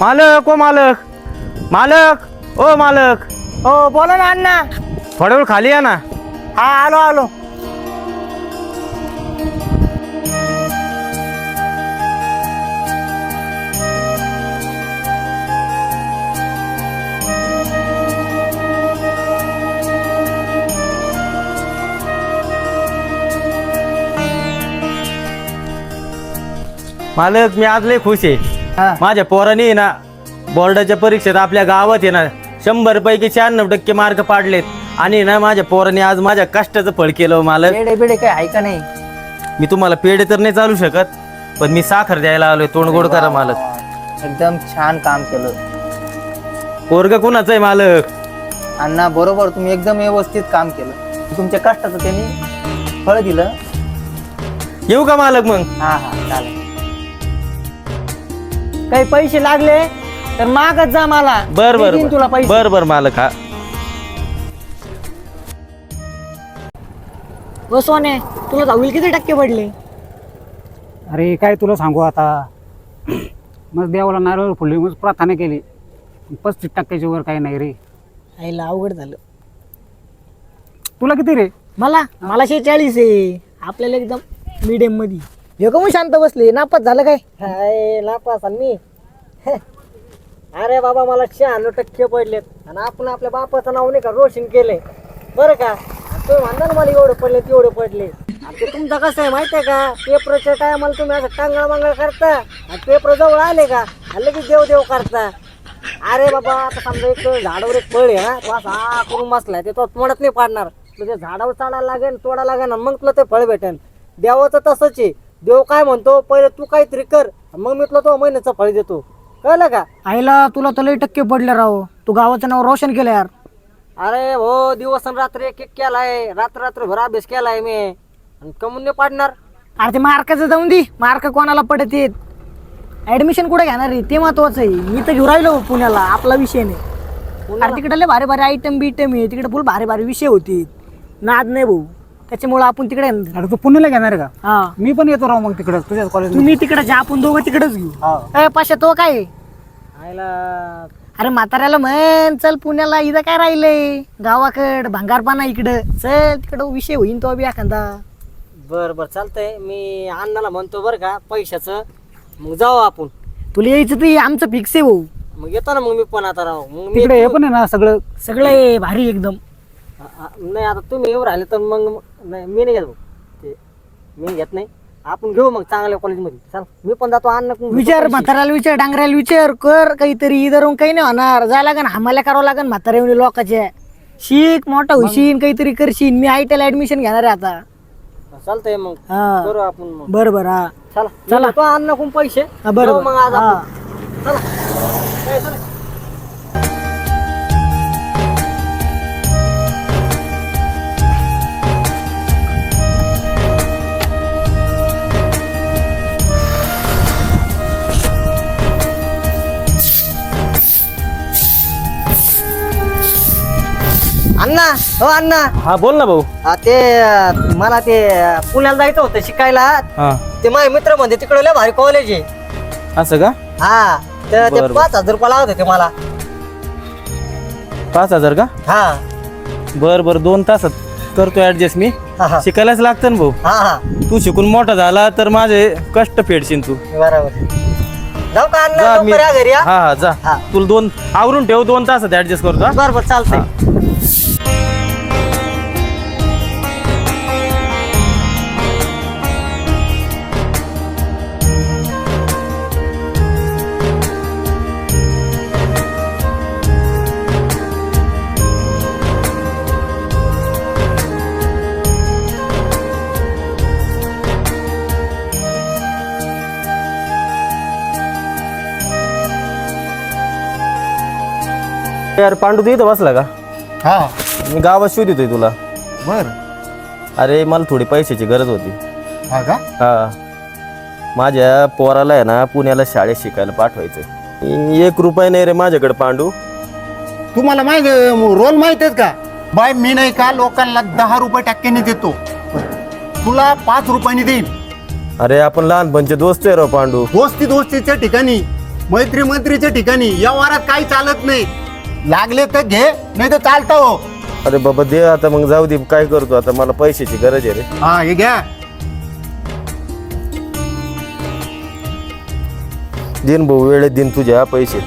मालक ओ मालक. मालक ओ मालक. हो बोला ना अण्णा. वेळ खाली या ना. हा आलो आलो. मालक मी आज लय खुश आहे. हा. माझ्या पोराने आहे ना बोर्डाच्या परीक्षेत आपल्या गावात आहे ना शंभर पैकी शहाण्णव टक्के मार्क पाडलेत. आणि ना माझ्या पोराने आज माझ्या कष्टाचं फळ केलं हो बेडे काय आहे का नाही? मी तुम्हाला पेढे तर नाही चालू शकत पण मी साखर द्यायला आलोय तोंड गोड करा मालक. एकदम छान काम केलं. पोरग कुणाचं आहे मालक? अण्णा बरोबर तुम्ही एकदम व्यवस्थित काम केलं. तुमच्या कष्टाचं त्यांनी फळ दिलं. येऊ का मालक मग? हा हा चालेल. काही पैसे लागले तर मागत जा मला. बर मी बर देईन तुला पैसे. बर बर मालक हा. सोने तुला दहावीला किती टक्के पडले अरे काय तुला सांगू आता? मग देवाला नारळ फुलली मग प्रार्थना केली. पस्तीस टक्क्याच्या वर काही नाही रे. आईला अवघड झालं. तुला किती रे? मला? मला शेहेचाळीस आहे. आपल्याला एकदम मीडियममध्ये. हे का मग शांत बसले नापास झालं काय? हाय नापास आणि मी. अरे बाबा मला शहाण्णव टक्के पडलेत. आणि आपण आपल्या बापाचं नाव नाही का रोशन केलंय. बरं का? आणि तुम्ही म्हणता ना मला एवढे पडले तेवढे पडले आणि ते तुमचं कसं आहे माहिती आहे का? पेपरच्या टायमाला तुम्ही असं टांगळ मांगळ करता. आणि पेपर जवळ आले का? आणि लगेच देव देव करता. अरे बाबा आता समजा एक झाडावर एक फळ आहे हा. तो असा आ करून बसलाय. ते तो तोडत नाही पाडणार. तुझ्या झाडावर चढायला लागेल तोडा लागेल मग तुला ते फळ भेटेल. देवाचं तसंच आहे. देव काय म्हणतो पहिले तू काहीतरी कर मग मी तुला तो महिन्याचं फळ देतो. कळलं का? आईला तुला तर लई टक्के पडले राव. तू गावाचं नाव रोशन केलं यार. अरे हो दिवस आणि रात्र एक एक केलाय. रात्र रात्रभर अभ्यास केलाय मी. आणि कमून नाही पाडणार. अरे ते मार्काचं जाऊन दे. मार्क कोणाला पडत येत ऍडमिशन कुठे घेणार आहे? ते महत्वाचं आहे. मी तर घेऊन राहिलो पुण्याला. आपला विषय नाही. अरे तिकडे लय भारी भारी आयटम बिटम आहे. तिकडे फुल भारी भारी विषय होते. नाद नाही भाऊ. त्याच्यामुळे आपण तिकडे. अरे तू पुण्याला घेणार आहे का? हा. मी पण येतो राव मग तिकडं तुझ्याच कॉलेज तुम्ही तिकडे जा आपण दोघं तिकडेच घेऊ. ए पाशा तो काय आयला. अरे म्हाताऱ्याला म्हण चल पुण्याला इथं काय राहिलंय? गावाकड भंगारपाना इकडं. चल तिकडं विषय होईन तो बी एखादा. बर बर चालतंय. मी अण्णाला म्हणतो बरं का पैशाचं. मग जाऊ आपण. तुला यायचं ते आमचं फिक्स आहे भाऊ. मग येतो ना मग मी पण आता राव. मग मी तिकडे हे पण आहे ना सगळं. सगळं भारी एकदम. हा, हा, नाही आता तुम्ही येऊ राहिले तर मग नाही मी नाही घेत भाऊ. ते मी घेत नाही. आपण घेऊ मग चांगल्या कॉलेजमध्ये चल मी पण जातो अण्णा विचार म्हाताऱ्याला विचार डांगऱ्याला विचार कर काहीतरी. इधर होऊन काही नाही होणार. जा लागन आम्हाला करावं लागन म्हाताऱ्या येऊन लोकांच्या. शिक मोठा होशील काहीतरी करशील मी आय टीला ऍडमिशन घेणार आहे आता. चालतंय मग. हा. करू आपण मग. बरं बरं हा. चला. चला. तो अण्णा कोण पैसे. हा, बरं, जाऊ बरं. मग आज. आपण. चला. ए, चला. अण्णा हो अण्णा. हा बोल ना भाऊ. ते अं, मला ते अं, पुण्याला जायचं होतं शिकायला. हा. ते माझे मित्र म्हणते तिकडे लय भारी कॉलेज आहे. असं का? हा तर ते बरं, बरं. पाच हजार रुपये लागत होते मला. पाच हजार का? हा. बर बर दोन तासात करतो ऍडजस्ट मी. हा हा. शिकायलाच लागतं ना भाऊ. हा हा. तू शिकून मोठा झाला तर माझे कष्ट फेडशील तू. बरोबर. जाऊ का अण्णा जा मी लवकर या घरी हा? हा हा जा. हा. तुला दोन आवरून ठेव दोन तासात ऍडजस्ट करतो हा? बरं बरं चालतंय. यार पांडू तू इथं बसला का? हा. मी गावात शोध येतोय तुला. बर. अरे मला थोडी पैशाची गरज होती. हा का? हा. माझ्या पोराला आहे ना पुण्याला शाळेत शिकायला पाठवायचं एक रुपया नाही रे माझ्याकडे पांडू. तुम्हाला माहीत रोल माहीत आहेत का? बाय मी नाही का लोकांना दहा रुपये टक्क्याने देतो. तुला पाच रुपयाने देईल अरे आपण लहानपणचे दोस्त आहे राव पांडू. दोस्ती दोस्तीच्या ठिकाणी मैत्री मैत्रीच्या ठिकाणी व्यवहारात काही चालत नाही. लागले तर घे नाही तर चालतं हो. अरे बाबा दे आता मग जाऊ दे काय करतो आता? मला पैशाची गरज आहे रे. हा हे घ्या. दिन भाऊ वेळेत दिन तुझ्या पैसे.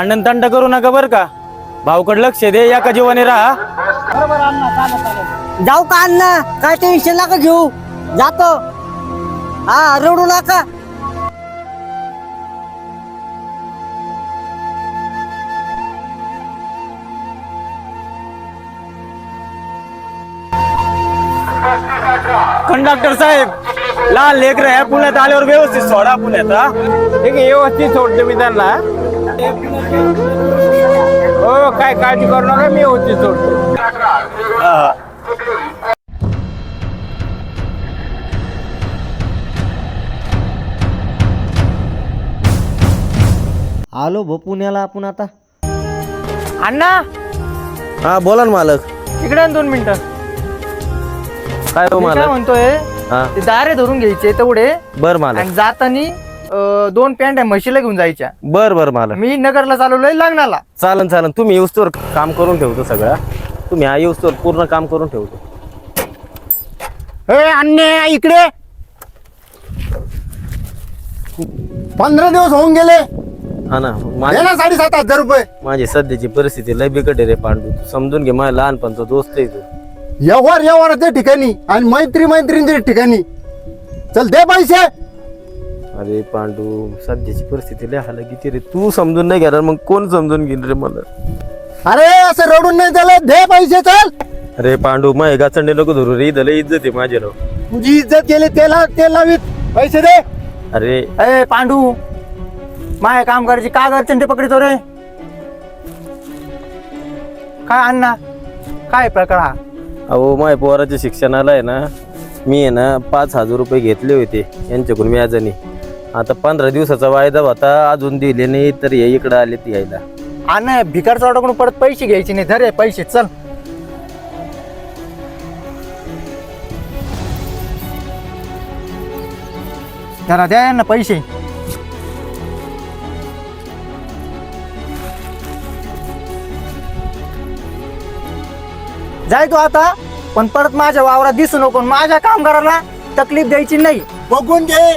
भांडण तंड करू नका बरं का. भाऊकडे लक्ष दे एका जीवाने राहा. जाऊ का अण्णा? काय टेन्शन नका घेऊ. जातो. हा रडू नका. कंडक्टर साहेब लहान लेकर आहे पुण्यात आल्यावर व्यवस्थित सोडा पुण्यात हा. ठीक आहे व्यवस्थित सोडतो मी त्यांना. हो काय काळजी करू नका मी व्यवस्थित सोडतो हा. आलो भो पुण्याला आपण आता. अण्णा! हा बोला ना मालक. इकडे आण दोन मिनिटं. काय हो मी काय मालक? म्हणतोय हा. ते दारे धरून घ्यायचे तेवढे. बर मालक. आणि जातानी अं, दोन पॅन्ट आहे म्हशीला घेऊन जायच्या. बर बर मालक. मी नगरला चालवलोय लग्नाला. चालन चालन. तुम्ही येऊस्तोवर काम करून ठेवतो सगळं. तुम्ही हा येऊस्तोवर पूर्ण काम करून ठेवतो. ए अन्य इकडे. पंधरा दिवस होऊन गेले. हा ना दे माझी ना साडेसात हजार रुपये. माझी सध्याची परिस्थिती लय बिकट आहे रे पांडू. तू समजून घे माझ्या लहानपणचा दोस्त आहे तू. व्यवहार व्यवहाराच्या ठिकाणी आणि मैत्री मैत्रीच्या ठिकाणी. चल दे पैसे. अरे पांडू सध्याची परिस्थिती लय हालाकीची रे. तू समजून नाही घेणार मग कोण समजून घेईन रे मला? अरे असं रडून नाही चालत दे पैसे चल. अरे पांडू माझ्या गाचंडे नको धरू रे. इथं लय इज्जत आहे माझी राव. तुझी इज्जत केली त्याला तेल लावीत. पैसे दे. अरे ए पांडू माय काम करायची का अडचण ते पकडितो रे? काय अण्णा काय प्रकार हा? अहो माझ्या पोराच्या शिक्षणाला आहे ना. मी आहे ना पाच हजार रुपये घेतले होते. यांच्याकडून व्याजाने. आता पंधरा दिवसाचा वायदा होता अजून दिले नाही तर हे इकडं आले ती यायला. अण्णा भिकार चौडाकडून परत पैसे घ्यायचे नाही धर पैसे चल. जरा द्या ना पैसे. जाय तू आता पण परत माझ्या वावरात दिसू नको माझ्या कामगाराला तकलीफ द्यायची नाही. बघून घे.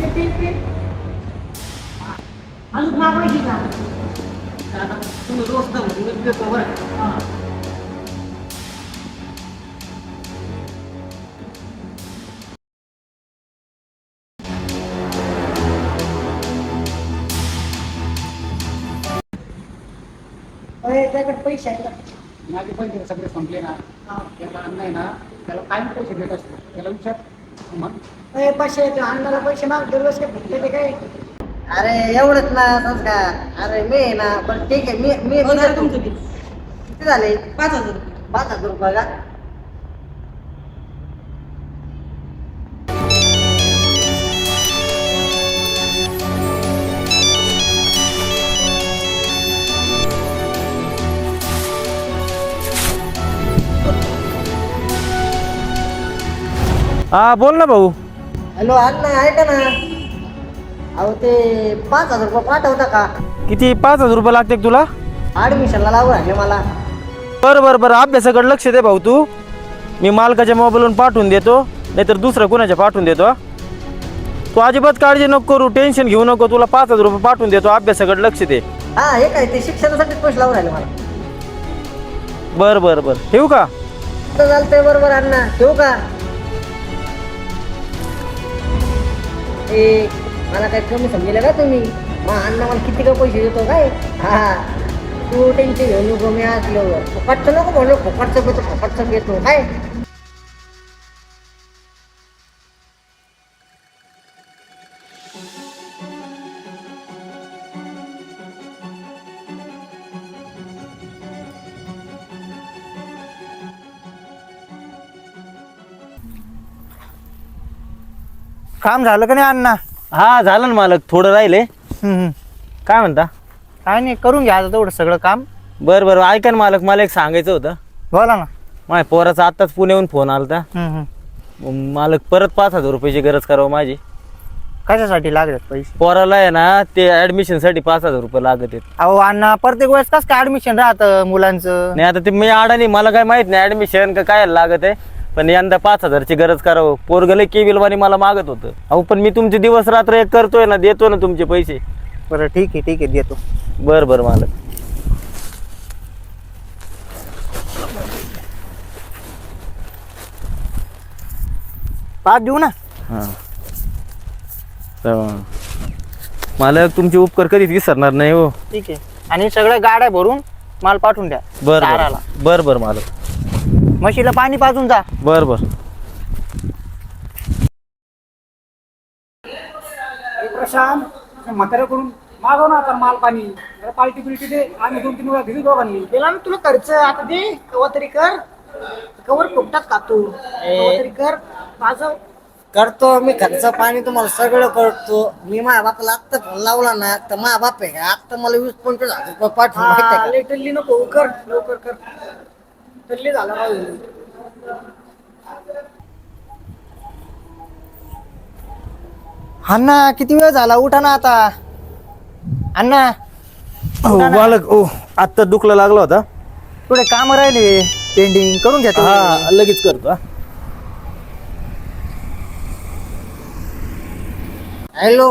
मग अण्णा मला हाणी. तुम्ही म्हणून मी देतो बरं. पैसे माझे पैसे सगळे संपले ना त्याला अन्न आहे ना त्याला काय पैसे देत असतो त्याला विचार पैसे अण्णाला पैसे माग काय भेटते ते काय अरे एवढंच ना संस्कार. अरे मी आहे ना पण ठीक आहे मी मी देतो. किती झाले? पाच हजार पाच हजार रुपये का? हा बोल ना भाऊ. हॅलो अण्णा ऐका ना. अहो ते पाच हजार रुपये पाठवता का? किती? पाच हजार रुपये लागते तुला? ऍडमिशनला लावू राहिले मला. बरं बरं बरं. अभ्यासाकडे लक्ष दे भाऊ तू. मी मालकाच्या मोबाईलवरून पाठवून देतो. नाहीतर दुसरं कोणाच्या पाठवून देतो हा. तू अजिबात काळजी नको करू. टेन्शन घेऊ नको. तुला पाच हजार रुपये पाठवून देतो. अभ्यासाकडे लक्ष दे. हा हे काय ते शिक्षणासाठीच पैसे लावून राहिले मला. बर बर बर. ठेवू का? तर चालतंय. बरोबर अण्णा. ठेवू का? ए मला काय कमी समजेल का तुम्ही? मग अण्णा मला किती का पैसे देतो काय? हा तू टेन्शन घेऊ नको मी असलो फुकटचं नको म्हणलो फुकटचं घेतो फुकटचं घेतो काय? काम झालं का नाही अण्णा? हा झालं ना मालक थोडं राहिले. काय म्हणता? काय नाही करून घ्या आता तेवढं सगळं काम. बरं बरं ऐका ना मालक मला एक सांगायचं होतं. बोला ना. माझ्या पोराचा आत्ताच पुण्याहून फोन आला होता हम्म, हम्म. मालक परत पाच हजार रुपयाची गरज करावं माझी. कशासाठी लागतात पैसे? पोराला आहे ना ते ऍडमिशनसाठी पाच हजार रुपये लागत आहेत. अहो अण्णा प्रत्येक वेळेस कसं काय ऍडमिशन राहतं मुलांचं? नाही आता ते मी अडाणी मला काय माहीत नाही ऍडमिशन का काय लागत आहे. पण यंदा पाच हजारची गरज करावं पोरगले केविलवाणी मला मागत होतं. अहो पण मी तुमचे दिवस रात्र एक करतोय ना देतो ना तुमचे पैसे. बरं ठीक आहे ठीक आहे देतो. बर बर मालक. पाच देऊ ना. हां. तर मालक तुमचे उपकार कधीच विसरणार नाही हो. ठीक आहे. आणि सगळ्या गाड्या भरून माल पाठवून द्या. बर चाराला बर बर मालक. म्हशीला पाणी पाजून जा. बर बर. प्रशांत म्हाताऱ्याकडून मागव ना आता माल पाणी. जरा बिलटी दे. आम्ही दोन तीन वेळा दिली दोघांनी. दिला ना तुला खर्च आता दे. कवा तरी कर. कवर फुकटात खातो. कवा तरी कर. माझं करतो मी खर्च पाणी तुम्हाला सगळं करतो. मी माझ्या बापाला आत्ता फोन लावला ना तर माझा बाप आहे. का आत्ता मला वीस पंचवीस हजार रुपये पाठवून माहिती आहे का? टल्ली नको. कर. लवकर कर. झाला अण्णा किती वेळ झाला? उठा ना आता. अण्णा. हो मालक ओ आत्ता दुखला लागला होता. थोडे काम राहिले. पेंडिंग करून घ्या तेवढे. हा लगेच करतो हा. हॅलो.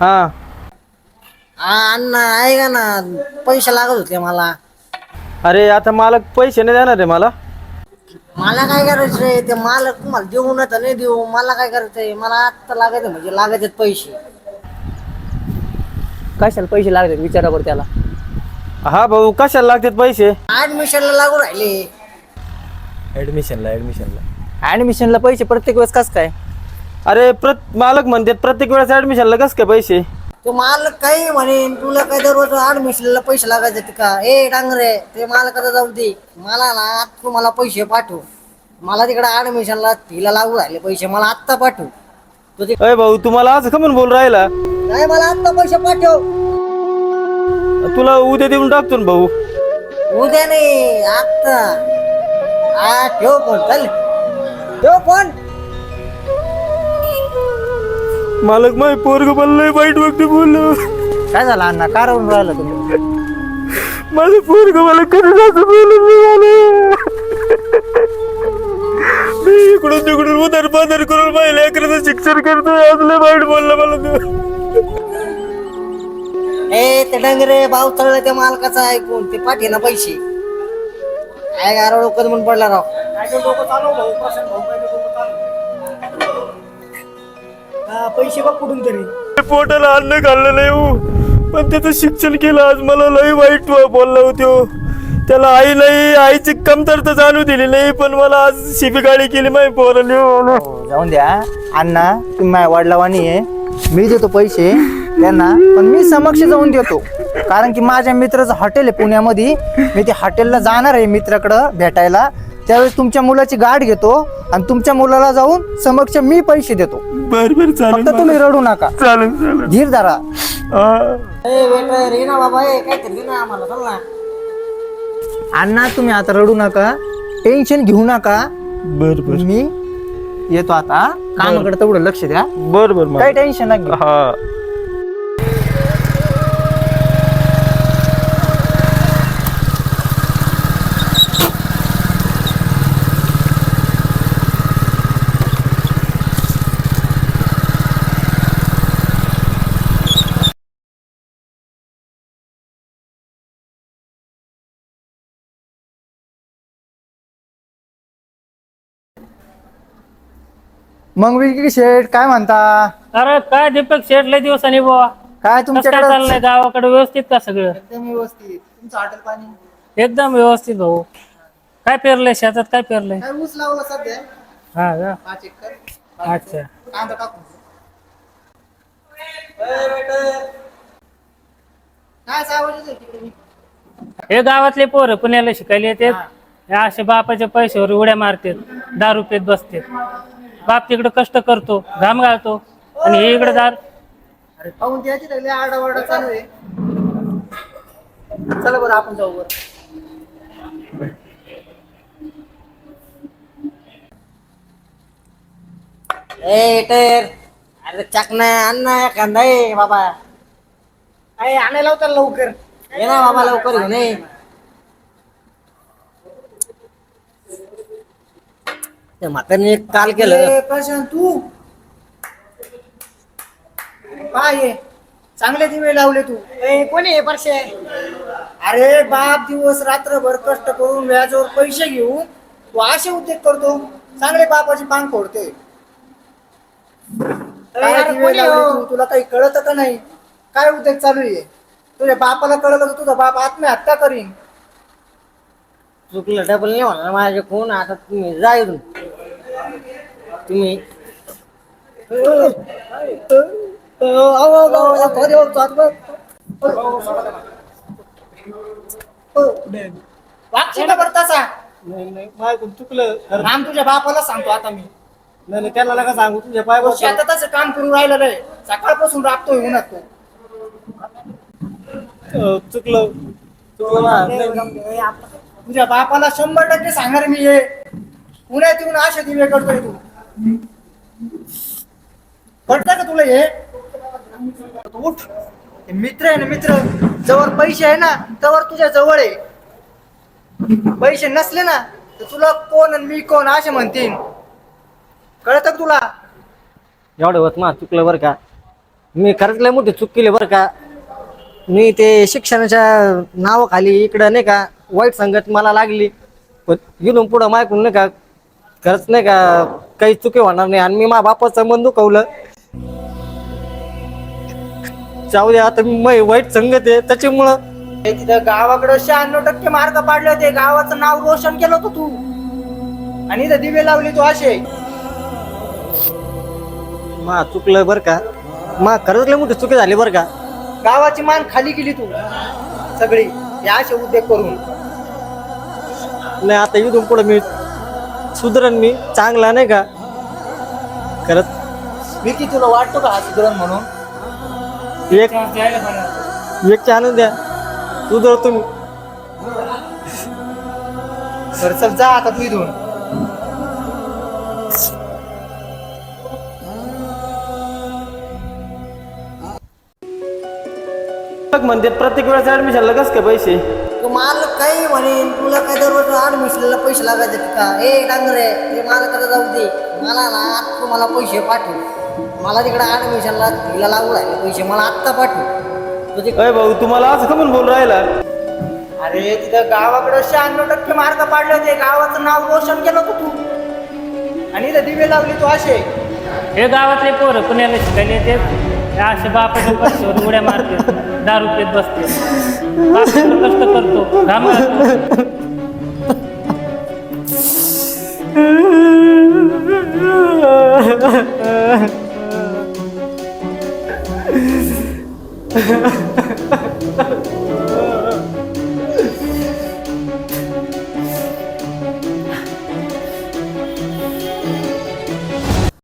हा. हा अण्णा ऐका ना. पैसे लागत होते मला. अरे आता मालक पैसे नाही देणार आहे मला. मला काय करायचंय ते मालक तुम्हाला देऊ ना तर नाही देऊ. मला काय करायचंय मला आत्ता लागायचं म्हणजे लागायचे पैसे. कशाला पैसे लागतात? विचारा बरं त्याला. हा भाऊ कशाला लागतात पैसे? ऍडमिशनला लागू राहिले. ऍडमिशनला ऍडमिशनला ऍडमिशनला पैसे प्रत्येक वेळेस कसं काय? अरे प्रत मालक म्हणतात प्रत्येक वेळेस ऍडमिशनला कस काय पैसे? तो मालक काही म्हणेन तुला काय दररोज ऍडमिशनला पैसे लागायचे ते का? ए डांगरे ते मालकाला जाऊ दे. मला ना आत्ता तू मला पैसे पाठव. मला तिकडे ऍडमिशनला तिला लागू राहिले पैसे. मला आत्ता पाठव. तू ते अय भाऊ तुम्हाला असं कमून बोल राहिला? काय मला आत्ता पैसे पाठव. तुला उद्या देऊन टाकतो ना भाऊ. उद्या नाही आत्ता. हा ठेव फोन चल. ठेव फोन. मालक माय पोरग मला लय वाईट वक्ती बोललो. काय झालं अण्णा? का राहून राहिलं तुम्ही? माझं पोरग मला कधी असं बोलून मी इकडून तिकडून उदर पादर करून माझ्या लेकराचं शिक्षण करतोय. आज लय वाईट बोलला मला तो. ए ते डंगरे भाव तळलं त्या मालकाचं ऐकून. ते पाठी ना पैसे. काय गारो डोकं म्हणून पडला राव. हा, पैसे बघ कुठून तरी. पोटाला अन्न घाललं नाही हो. पण त्याचं शिक्षण केलं आज मला लय वाईट बोलला होतो. त्याला आई नाही आईची कमतरता जाणू दिली नाही पण मला आज शिबी गाडी केली माही पोराने. हो. हो, जाऊन द्या. अण्णा तुम्ही माझ्या वडिलावानी आहे. मी देतो पैसे त्यांना पण मी समक्ष जाऊन देतो. कारण की माझ्या मित्राचं हॉटेल आहे पुण्यामध्ये. मी ते हॉटेलला जाणार आहे मित्राकडं भेटायला. त्यावेळेस तुमच्या मुलाची गाठ घेतो आणि तुमच्या मुलाला जाऊन समक्ष मी पैसे देतो. बर बर चालेल फक्त तुम्ही रडू नका. चालेल चालेल. धीर धरा. हा. अण्णा तुम्ही आता रडू नका. टेन्शन घेऊ नका. बर बर. मी येतो आता. कामाकडे तेवढं लक्ष द्या. बर बर काही टेन्शन नाही. हा. मग विकी शेठ काय म्हणता? अरे काय दीपक शेठ लय दिवसांनी बुवा? काय कसं काय तुमच्याकडे? चाललंय गावाकडे? व्यवस्थित का सगळं? एकदम व्यवस्थित. तुमचं हॉटेल पाणी? एकदम व्यवस्थित भाऊ. काय पेरलंय? शेतात काय पेरलंय? काय ऊस लावला सध्या? हा का? पाच एकर. अच्छा. कांदा टाकून. काय आवाज येतोय तिकडे? हे गावातले पोरं पुण्याला शिकायला येतात. हे. असे बापाच्या पैशावर उड्या मारतात. दारू पेत बसतात. बाप तिकडे कष्ट करतो घाम घालतो आणि हे इकडे दार. अरे पाहून द्यायची लागली आरडाओरडा चालू आहे. चला बरं आपण जाऊ ए टर अरे ए बाबा. अरे आणायला होता लवकर. ये ना बाबा लवकर घेऊन ये. त्या म्हातारीने एक काल केलं. ए, प्रशांत तू? काय आहे? चांगले दिवे लावले तू. ए, कोणी आहे परशे? अरे बाप दिवस रात्रभर कष्ट करून व्याजावर पैसे घेऊन तू असे उद्योग करतो. चांगले बापाची पांग फोडते. काय यार, दिवे कोणी लावले हो? तू? तुला काही कळत का नाही? काय उद्योग चालू आहे? तुझ्या बापाला कळलं तर तुझा बाप आत्महत्या करीन. चुकलं डबल नाही होणार माझे कोण आता तुम्ही जा इथून. तुम्ही? वागशील बरं तसा. चुकलं राम तुझ्या बापाला सांगतो आता मी. नाही नाही, त्याला नका सांगू तुझ्या पाय शेतातच काम करून राहिलं नाही सकाळपासून राबतोय उन्हात तो. चुकलं. चुकलं. तुझ्या बापाला शंभर टक्के सांगणार मी हे. पुण्यात येऊन असे दिवे करतोय तू. पडतं का तुला हे? उठ. हे मित्र आहे ना मित्र. जवळ पैसे आहे ना तवर तुझ्या जवळ आहे. पैसे नसले ना तर तुला कोण आणि मी कोण असे म्हणतील? कळत का तुला? एवढं होत मा चुकलं बरं का? मी खरंच लय मोठी चूक केली बरं का? मी ते शिक्षणाच्या नावाखाली इकडं नाही का वाईट संगत मला लागली. पण इथून पुढं मायकून नाही का खरंच नाही का काही चुकी होणार नाही. आणि मी मा बापाचं मन दुखवलं. जाऊ दे आता मी मै वाईट संगत आहे. त्याच्यामुळं हे तिथं गावाकडं शहाण्णव टक्के मार्क पाडले होते. गावाचं नाव रोशन केलं होतं तू. आणि इथं दिवे लावले तू असे. मा चुकलं बरं का? मा खरंच लय मोठी चुकी झाली बरं का? गावाची मान खाली केली तू. सगळी. या असे उद्योग करून. नाही आता इथून पुढं मी सुधरण मी चांगला नाही का? खरंच. विकी तुला वाटतो का हा सुधरण म्हणून? एक एक आनंद द्या. सुधर तुम्ही तर चल जा आता तू इथून. म्हणतात प्रत्येक वेळेस ऍडमिशनला कस काय पैसे? तू मला काही म्हणेन तुला काय दररोज ऍडमिशनला पैसे लागायचे का? ए डांगरे ते मला कडे जाऊ दे. मला ना आत्ता मला पैसे पाठव. मला तिकडे ऍडमिशनला तिला लागू राहिले पैसे. मला आत्ता पाठव. तुझे भाऊ तुम्हाला आज कमून बोल राहिला? अरे तिथं गावाकडं शहाण्णव टक्के मार्क पाडले होते. गावाचं नाव रोशन केलं होतं तू. आणि इथं दिवे लावले तू असे. हे गावातले पोरं पुण्याला शिकायला येतात. हे असे बापाच्या उड्या मारतात. दारू पेत बसते. बाप तिकडे कष्ट करतो. घाम घालतो